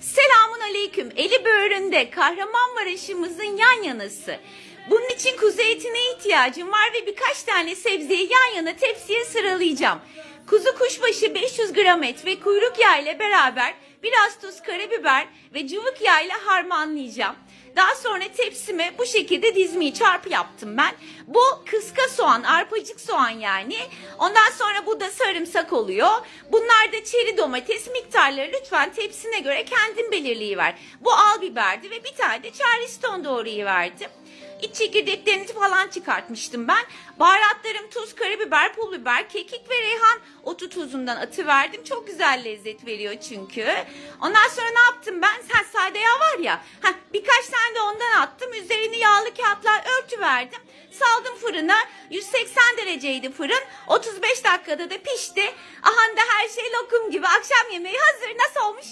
Selamun aleyküm. Eli böğründe Kahramanmaraş'ımızın yan yanası. Bunun için kuzu etine ihtiyacım var ve birkaç tane sebzeyi yan yana tepsiye sıralayacağım. Kuzu kuşbaşı 500 gram et ve kuyruk yağı ile beraber biraz tuz, karabiber ve cıvık yağ ile harmanlayacağım. Daha sonra tepsime bu şekilde dizmeyi çarpı yaptım ben. Bu kıska soğan, arpacık soğan yani. Ondan sonra bu da sarımsak oluyor. Bunlar da çeri domates miktarları lütfen tepsine göre kendin belirleyiver. Bu al biberdi ve bir tane de charleston doğrayıverdim. İç çekirdeklerini falan çıkartmıştım ben. Baharatlarım tuz, karabiber, pul biber, kekik ve reyhan otu tuzundan atıverdim. Çok güzel lezzet veriyor çünkü. Ondan sonra ne yaptım ben? Sen sade yağ var ya. Heh, birkaç tane de ondan attım. Üzerini yağlı kağıtlar örtüverdim. Saldım fırına. 180 dereceydi fırın. 35 dakikada da pişti. Aha da her şey lokum gibi. Akşam yemeği hazır. Nasıl olmuş?